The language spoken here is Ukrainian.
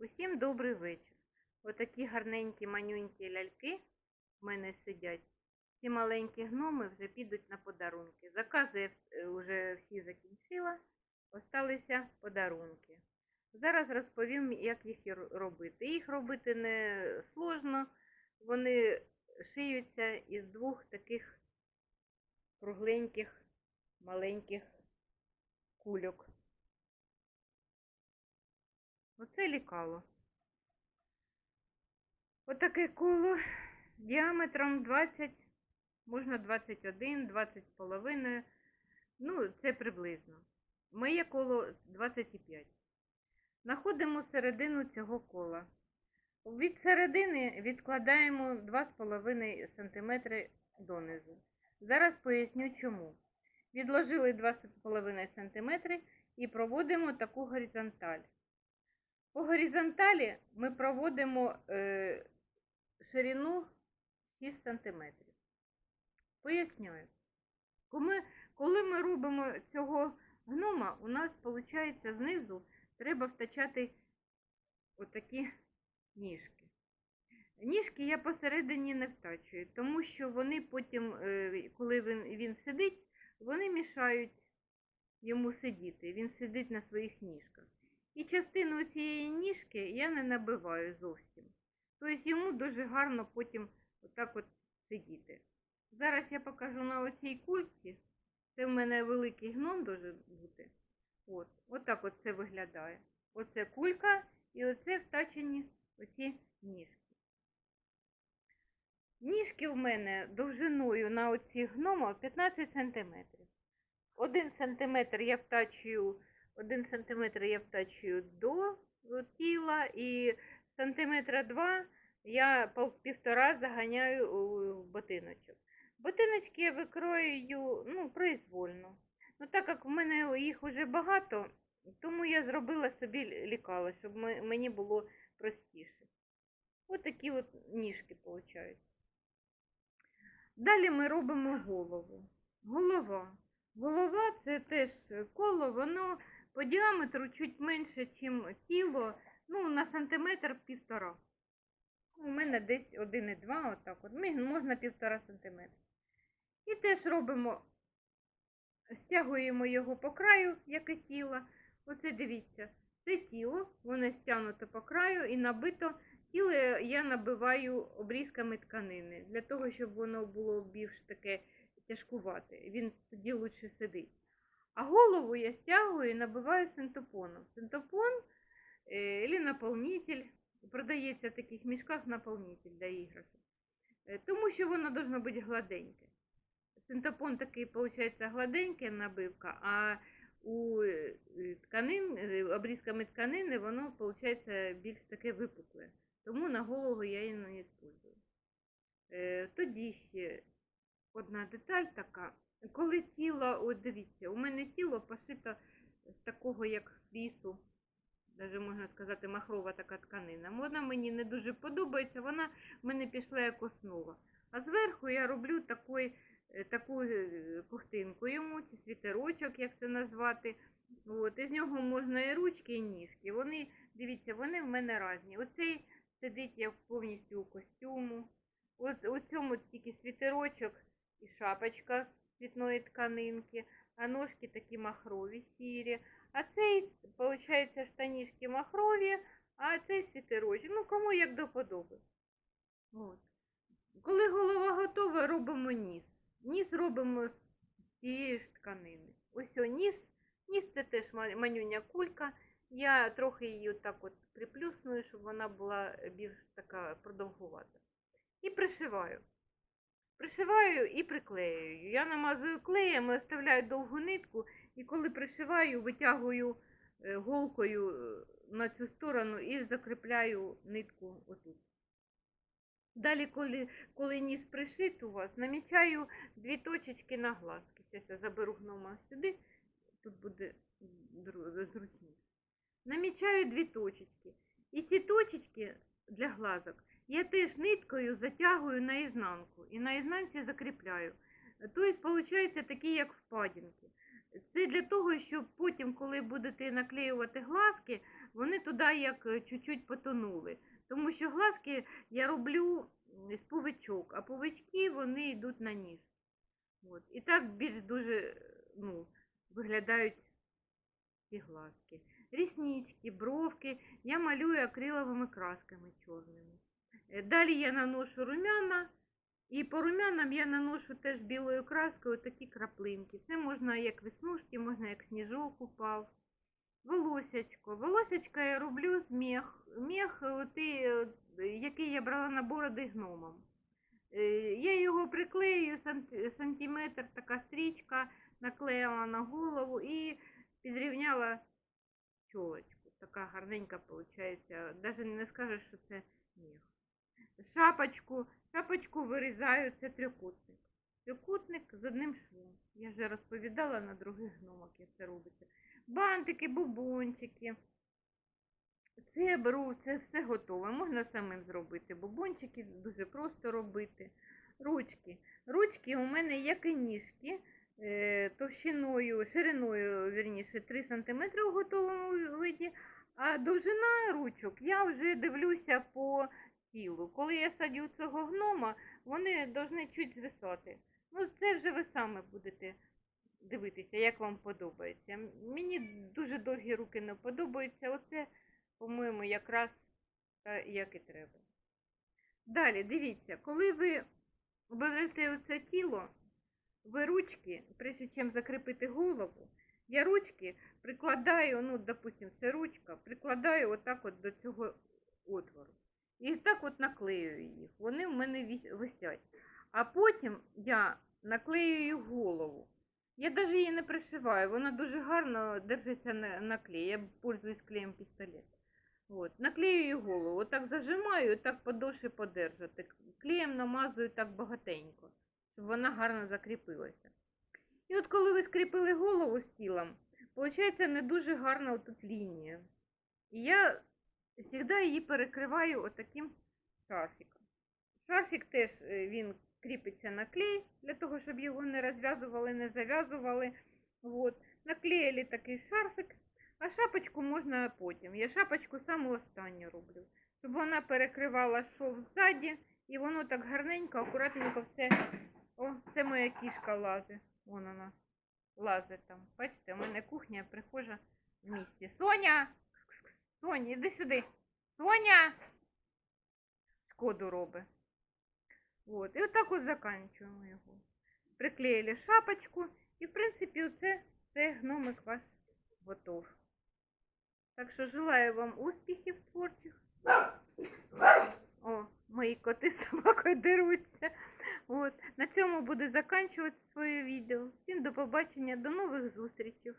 Усім добрий вечір. Отакі гарненькі манюнькі ляльки в мене сидять. Ці маленькі гноми вже підуть на подарунки. Закази я е, вже всі закінчила, осталися подарунки. Зараз розповім, як їх робити. Їх робити не сложно. Вони шиються із двох таких кругленьких маленьких кульок. Оце лікало. Отаке коло діаметром 20, можна 21, 20 з половиною. Ну, це приблизно. Моє коло 25. Знаходимо середину цього кола. Від середини відкладаємо 2,5 см донизу. Зараз поясню чому. Відложили 2,5 см і проводимо таку горизонталь. По горизонталі ми проводимо е, ширину 6 см. Поясняю. Коли, коли ми робимо цього гнома, у нас виходить знизу треба втачати отакі ніжки. Ніжки я посередині не втачую, тому що вони потім, е, коли він, він сидить, вони мішають йому сидіти. Він сидить на своїх ніжках. І частину цієї ніжки я не набиваю зовсім. Тобто йому дуже гарно потім отак от сидіти. Зараз я покажу на оцій кульці. Це в мене великий гном дуже бути. От, отак от це виглядає. Оце кулька і оце втачені оці ніжки. Ніжки в мене довжиною на оці гнома 15 см. Один сантиметр я втачую, один сантиметр я втачую до тіла і сантиметра два я півтора заганяю у ботиночок. Ботиночки я викроюю ну, произвольно. Ну, так як в мене їх вже багато, тому я зробила собі лікало, щоб мені було простіше. Ось такі от ніжки виходять. Далі ми робимо голову. Голова. Голова це теж коло, воно по діаметру чуть менше, ніж тіло, ну, на сантиметр півтора. У мене десь 1,2, отак от. Можна півтора сантиметра. І теж робимо, стягуємо його по краю, як і тіло. Оце дивіться, це тіло, воно стягнуто по краю і набито. Тіло я набиваю обрізками тканини, для того, щоб воно було більш таке тяжкувате. Він тоді лучше сидить. А голову я стягую і набиваю синтепоном. Синтепон або наповнитель. Продається в таких мішках наповнитель для іграшок. Е, Тому що воно должно бути гладеньке. Синтепон такий, виходить, гладенька набивка, а у е, тканин, обрізками тканини воно виходить більш таке випукле. Тому на голову я її не. Е, Тоді ще одна деталь така. Коли тіло, от дивіться, у мене тіло пошито з такого, як лісу, навіть можна сказати, махрова така тканина. Вона мені не дуже подобається, вона в мене пішла як основа. А зверху я роблю такий, е, таку е, ковтинку йому, чи світерочок, як це назвати. От, із нього можна і ручки, і ніжки. Вони, дивіться, вони в мене різні. Оцей сидить як повністю у костюму. От у цьому тільки світерочок і шапочка з тканинки, а ножки такі махрові, сірі. А цей, виходить, штанішки махрові, а цей світерочок. Ну, кому як до подоби. От. Коли голова готова, робимо ніс. Ніс робимо з цієї ж тканини. Ось о, ніс. Ніс це теж манюня кулька. Я трохи її так от приплюсную, щоб вона була більш така продовгувата. І пришиваю. Пришиваю і приклеюю. Я намазую клеєм, оставляю довгу нитку, і коли пришиваю, витягую е, голкою е, на цю сторону і закріпляю нитку отут. Далі, коли, коли ніс пришит у вас, намічаю дві точечки на глазки. Зараз я заберу гнома сюди, тут буде зручніше. Намічаю дві точечки. І ці точечки для глазок я теж ниткою затягую на ізнанку і на ізнанці закріпляю. Тобто, виходить такі, як впадінки. Це для того, щоб потім, коли будете наклеювати глазки, вони туди як е, чуть-чуть потонули. Тому що глазки я роблю з пувичок, а пувички вони йдуть на ніж. От. І так більш дуже е, ну, виглядають ці глазки. Ріснички, бровки я малюю акриловими красками чорними. Е, Далі я наношу румяна, і по румянам я наношу теж білою краскою такі краплинки. Це можна як веснушки, можна як сніжок упав. Волосячко. Волосячко я роблю з мех. Мех, отий, е, який я брала на бороди гномом. Е, Я його приклею сантиметр, така стрічка, наклеїла на голову і підрівняла чолочку. Така гарненька виходить. Навіть не скажеш, що це мех. Шапочку. Шапочку вирізаю, це трикутник. Трикутник з одним швом. Я вже розповідала на других гномах, як це робиться. Бантики, бубончики. Це я беру, це все готове. Можна самим зробити. Бубончики дуже просто робити. Ручки. Ручки у мене як і ніжки, е, товщиною, шириною, вірніше, 3 см у готовому виді, а довжина ручок я вже дивлюся по тілу. Коли я садю цього гнома, вони повинні чуть звисати. Ну, це вже ви саме будете дивитися, як вам подобається. Мені дуже довгі руки не подобаються. Оце, по-моєму, якраз як і треба. Далі, дивіться, коли ви берете оце тіло, ви ручки, прежде чим закріпити голову, я ручки прикладаю, ну, допустим, це ручка, прикладаю отак от до цього отвору. І так от наклеюю їх. Вони в мене висять. А потім я наклеюю голову. Я навіть її не пришиваю, вона дуже гарно держиться на, на клей. Я пользуюсь клеєм пістолет. От, наклеюю голову, так зажимаю, так подовше подержати. Клеєм намазую так багатенько, щоб вона гарно закріпилася. І от коли ви скріпили голову з тілом, виходить не дуже гарна тут лінія. І я завжди її перекриваю отаким шарфіком. Шарфік теж е, він кріпиться на клей, для того, щоб його не розв'язували, не зав'язували. Вот. Наклеїли такий шарфик, а шапочку можна потім. Я шапочку саму останню роблю, щоб вона перекривала шов ззаді, і воно так гарненько, акуратненько все. О, це моя кішка лазить. Вон вона лазить там. Бачите, у мене кухня, прихожа в місті. Соня! Соня, іди сюди. Соня! Шкоду робить. Вот. І отак от заканчуємо його. Приклеїли шапочку. І, в принципі, оце, це гномик ваш готов. Так що желаю вам успіхів творчих. О, мої коти з собакою деруться. От. На цьому буду заканчувати своє відео. Всім до побачення, до нових зустрічей.